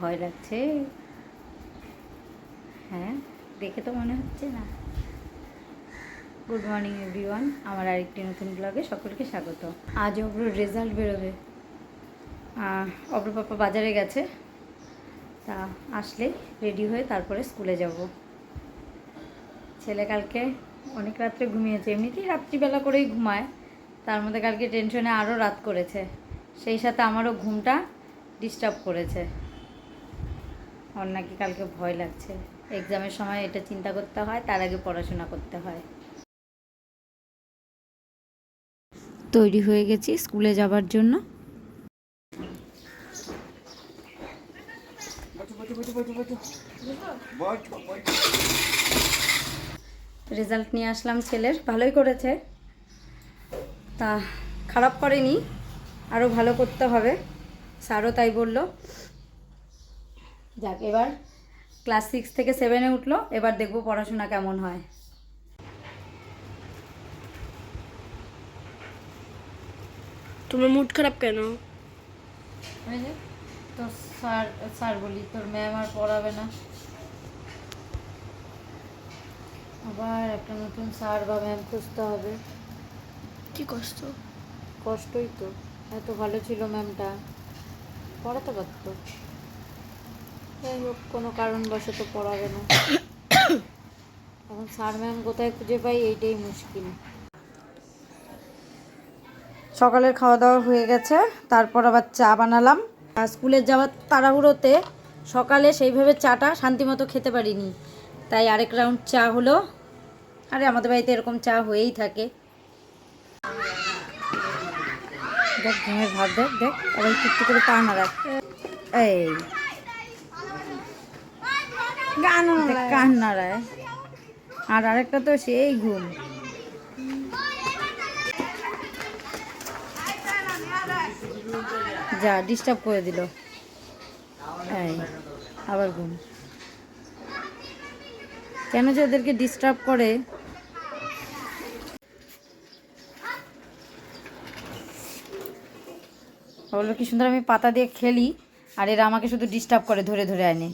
ভয় লাগছে। হ্যাঁ দেখে তো মনে হচ্ছে না। গুড মর্নিং এভরিওয়ান আমার আরেকটি নতুন ব্লগে সকলকে স্বাগত। আজ অব্র রেজাল্ট বেরোবে। অব্র পাপা বাজারে গেছে। তা আসলে রেডি হয়ে তারপরে স্কুলে যাব। ছেলে কালকে অনেক রাত্রে ঘুমিয়েছে। এমনিতেই রাত্রিবেলা করেই ঘুমায়। তার মধ্যে কালকে টেনশনে আরও রাত করেছে। সেই সাথে আমারও ঘুমটা ডিস্টার্ব করেছে। ওর নাকি কালকে ভয় লাগছে। এক্সামের সময় এটা চিন্তা করতে হয় তার আগে পড়াশোনা করতে হয়। তৈরি হয়ে গেছি স্কুলে যাবার জন্য। রেজাল্ট নিয়ে আসলাম ছেলের ভালোই করেছে। তা খারাপ করেনি আরও ভালো করতে হবে। স্যারও তাই বলল। যাক এবার ক্লাস সিক্স থেকে সেভেনে উঠল এবার দেখব পড়াশোনা কেমন হয়। তোমার মুড খারাপ কেন? তোর স্যার স্যার বলি তোর ম্যাম আর পড়াবে না। আবার একটা নতুন স্যার বা ম্যাম খুঁজতে হবে। কি কষ্ট? কষ্টই তো এত ভালো ছিল ম্যামটা পড়াতে পারতো। যাই হোক কোনো কারণবশত পড়াবে না। এখন স্যার ম্যাম কোথায় খুঁজে পাই, এইটাই মুশকিল। সকালের খাওয়া দাওয়া হয়ে গেছে, তারপর আবার চা বানালাম। স্কুলে যাওয়ার তাড়াহুড়োতে সকালে সেইভাবে চাটা শান্তিমতো খেতে পারিনি। তাই আরেক রাউন্ড চা হলো। আরে, আমাদের বাড়িতে এরকম চা হয়েই থাকে। দেখ, ঘুমের ভাব দেখ দেখ, আবার একটু করে পা নাড়ায়। এই। গান দেখ কান নাড়ায়। আর আরেকটা তো সেই ঘুম। যা ডিস্টার্ব করে দিল। এই আবার ঘুম। কেন যে ওদেরকে ডিস্টার্ব করে? বলল কি সুন্দর আমি পাতা দিয়ে খেলি আর এরা আমাকে শুধু ডিস্টার্ব করে ধরে ধরে আনে।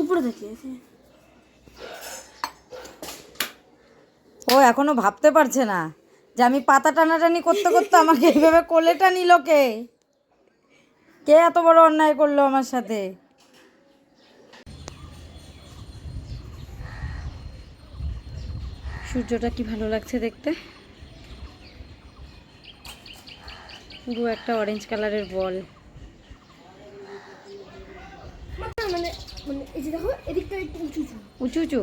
উপরে আছে ও, এখনও ভাবতে পারছে না যে আমি পাতা টানাটানি করতে করতে আমাকে এইভাবে কোলেটা নিল কে? কে এত বড় অন্যায় করল আমার সাথে? সূর্যটা কি ভালো লাগছে দেখতে? পুরো একটা অরেঞ্জ কালারের বল। মানে মানে দেখো এদিকটা একটু উঁচু উঁচু।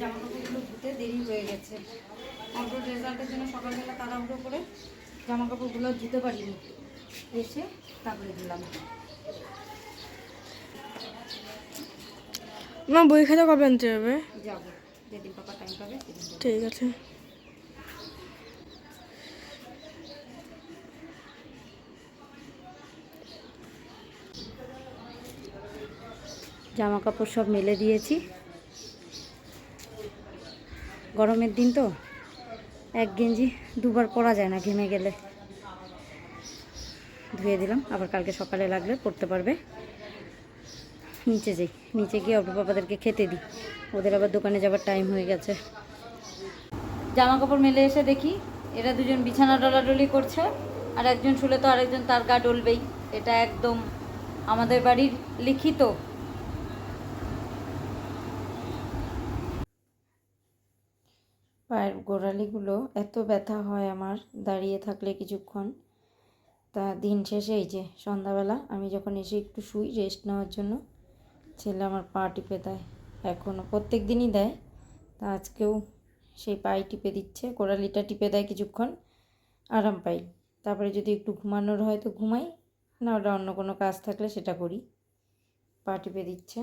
জামা কাপড়গুলো ধুতে দেরি হয়ে গেছে। অল্প রেজাল্টের জন্য সকালবেলা তাড়াহুড়ো করে জামা কাপড়গুলো ধুতে পারিনি। এসে তারপরে দিলাম। মা বই খাতা কবে আনতে হবে যাব। যেদিন পাপা টাইম পাবে ঠিক আছে। জামা কাপড় সব মেলে দিয়েছি। গরমের দিন তো। এক গেঞ্জি দুবার পরা যায় না, ঘেমে গেলে। ধুয়ে দিলাম, আবার কালকে সকালে লাগলে পরতে পারবে। নিচে যাই, নিচে গিয়ে অল্প বাবাদেরকে খেতে দিই। ওদের আবার দোকানে যাবার টাইম হয়ে গেছে। জামা কাপড় মেলে এসে দেখি, এরা দুজন বিছানা ডলাডলি করছে আর একজন শুলে তো আরেকজন তার গা ডলবেই। এটা একদম আমাদের বাড়ির লিখিত পায়ের গোড়ালিগুলো এত ব্যথা হয় আমার দাঁড়িয়ে থাকলে কিছুক্ষণ। তা দিন শেষে এই যে সন্ধ্যাবেলা আমি যখন এসে একটু শুই রেস্ট নেওয়ার জন্য, ছেলে আমার পা টিপে দেয়। এখনও প্রত্যেক দিনই দেয়। তা আজকেও সেই পায়ে টিপে দিচ্ছে, গোড়ালিটা টিপে দেয় কিছুক্ষণ, আরাম পাই। তারপরে যদি একটু ঘুমানোর হয় তো ঘুমাই, না ওটা অন্য কোনো কাজ থাকলে সেটা করি। পা টিপে দিচ্ছে।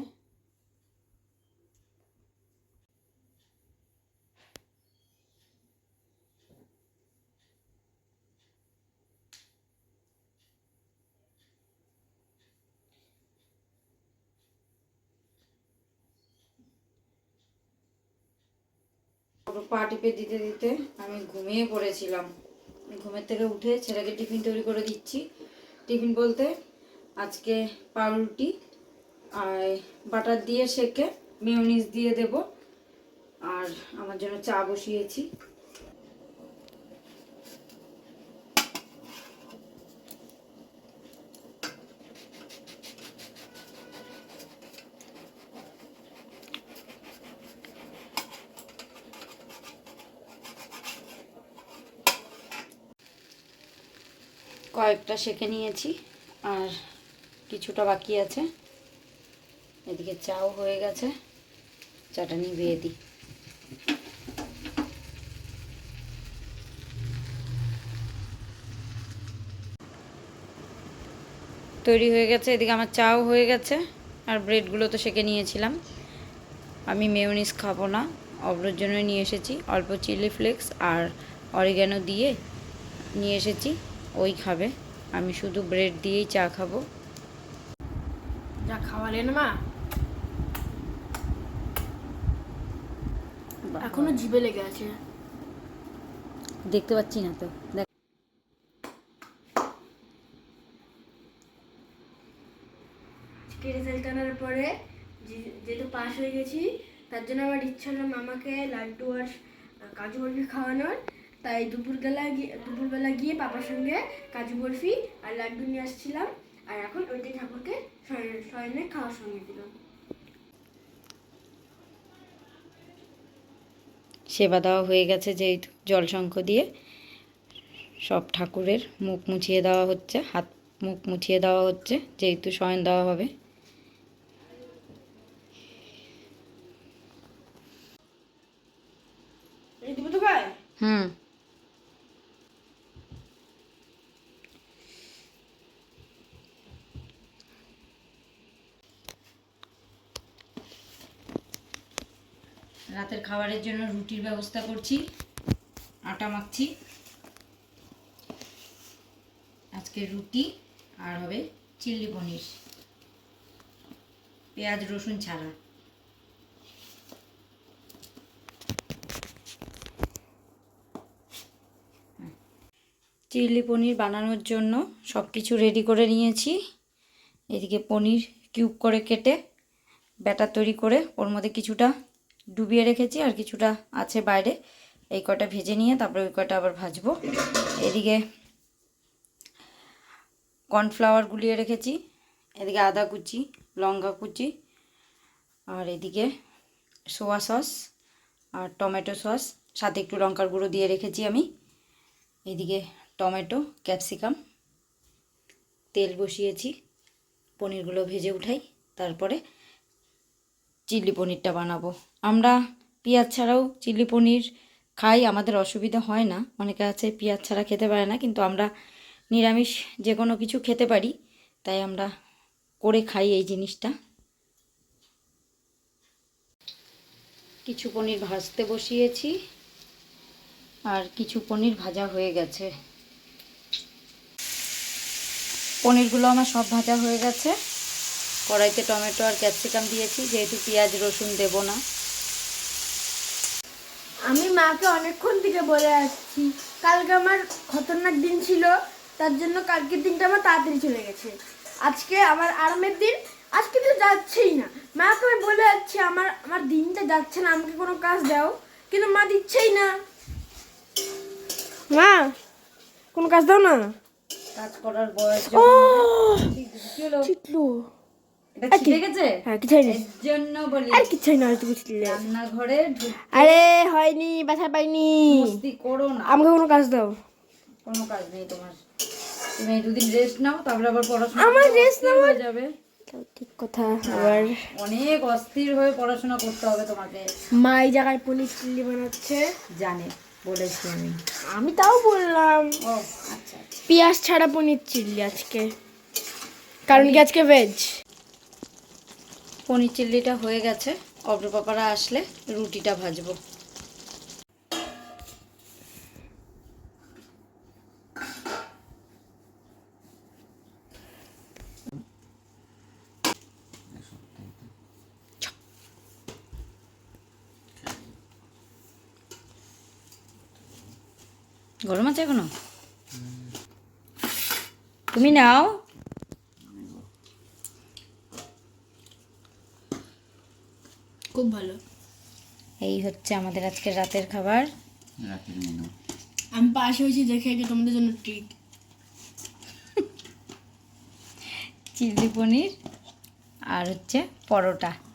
অব্র পা টিপে দিতে দিতে আমি ঘুমিয়ে পড়েছিলাম। ঘুমের থেকে উঠে ছেলেকে টিফিন তৈরি করে দিচ্ছি। টিফিন বলতে আজকে পাউরুটি আর বাটার দিয়ে সেকে মেয়নিজ দিয়ে দেব। আর আমার জন্য চা বসিয়েছি। কয়েকটা সেকে নিয়েছি, আর কিছুটা বাকি আছে। এদিকে চাও হয়ে গেছে চাটা নিভিয়ে দিই। তৈরি হয়ে গেছে, এদিকে আমার চাও হয়ে গেছে, আর ব্রেডগুলো তো সেকে নিয়েছিলাম। আমি মেয়নিজ খাব না অব্রর জন্য নিয়ে এসেছি, অল্প চিলি ফ্লেক্স আর অরিগ্যানো দিয়ে নিয়ে এসেছি। ওই খাবে। আমি শুধু ব্রেড দিয়েই চা খাব। যা খাওয়ালেন মা। এখনও জিভে লেগে আছে। দেখতে পাচ্ছি না তো। দেখ। রেজাল্ট আনার পরে যেহেতু পাস হয়ে গেছি তার জন্য আমার ইচ্ছা হলো মামাকে লাড্ডু আর কাজু বরফি খাওয়ানোর। তাই দুপুরবেলা গিয়ে দুপুরবেলা গিয়ে পাপার সঙ্গে কাজু বরফি আর লাড্ডু নিয়ে আসছিলাম। আর এখন ওইটাই ঠাকুরকে শয়নে- খাওয়ার সঙ্গে দিলাম সেবা দেওয়া হয়ে গেছে যেহেতু জলশঙ্খ দিয়ে। সব ঠাকুরের মুখ মুছিয়ে দেওয়া হচ্ছে হাত মুখ মুছিয়ে দেওয়া হচ্ছে যেহেতু শয়ন দেওয়া হবে। হুম। রাতের খাবারের জন্য রুটির ব্যবস্থা করছি, আটা মাখছি। আজকে রুটি আর হবে চিল্লি পনির, পেঁয়াজ, রসুন ছাড়া। চিলি পনির বানানোর জন্য সব কিছু রেডি করে নিয়েছি। এদিকে পনির কিউব করে কেটে ব্যাটার তৈরি করে ওর মধ্যে কিছুটা ডুবিয়ে রেখেছি আর কিছুটা আছে বাইরে। এই কটা ভেজে নিয়ে তারপরে ওই কটা আবার ভাজবো। এদিকে কর্নফ্লাওয়ার গুলিয়ে রেখেছি, এদিকে আদা কুচি, লঙ্কা কুচি, আর এদিকে সোয়া সস আর টমেটো সস। সাথে একটু লঙ্কার গুঁড়ো দিয়ে রেখেছি আমি। এদিকে টমেটো, ক্যাপসিকাম, তেল বসিয়েছি, পনিরগুলো ভেজে উঠাই। তারপরে চিলি পনিরটা বানাবো। আমরা পেঁয়াজ ছাড়াও চিলি পনির খাই, আমাদের অসুবিধা হয় না। অনেকে আছে পেঁয়াজ ছাড়া খেতে পারে না, কিন্তু আমরা নিরামিষ যে কোনো কিছু খেতে পারি, তাই আমরা করে খাই এই জিনিসটা। কিছু পনির ভাজতে বসিয়েছি, আর কিছু পনির ভাজা হয়ে গেছে। পনিরগুলো আমার সব ভাজা হয়ে গেছে। কড়াইতে টমেটো আর ক্যাপসিকাম দিয়েছি যেহেতু পেঁয়াজ রসুন দেব না। আমি মাকে অনেকক্ষণ থেকে বলে আসছি কালকে আমার খতরনাক দিন ছিল তার জন্য কালকের দিনটা আমার তাড়াতাড়ি চলে গেছে। আজকে আমার আরামের দিন আজকে তো যাচ্ছেই না। মাকে আমি বলে যাচ্ছি আমার আমার দিনটা যাচ্ছে না আমাকে কোনো কাজ দাও কিন্তু মা দিচ্ছেই না। মা কোনো কাজ দাও না? কাজ করার বয়স চিটলু আর হয়নি ব্যথা পাইনি। আমাকে কোনো কাজ দাও। কোনো কাজ নেই তোমার। তুমি দুদিন রেস্ট নাও তারপরে আবার পড়াশোনা আমার rest হয়ে যাবে। ঠিক কথা আবার অনেক অস্থির হয়ে পড়াশোনা করতে হবে তোমাকে। মা এই জায়গায় পুলিশ চিল্লি বানাচ্ছে। জানে বলেছি আমি। আমি তাও বললাম। ও আচ্ছা আচ্ছা। পেঁয়াজ ছাড়া পনির চিল্লি আজকে। কারণ কি আজকে ভেজ পনির চিল্লিটা হয়ে গেছে। অব্র পাপারা আসলে রুটিটা ভাজবো। গরম আছে এখনও? তুমি নাও। খুব ভালো। এই হচ্ছে আমাদের আজকে রাতের খাবার। রাতের মেনু আমি পাশে হয়েছি দেখে এটা তোমাদের জন্য ট্রিট চিলি পনির আর হচ্ছে পরোটা।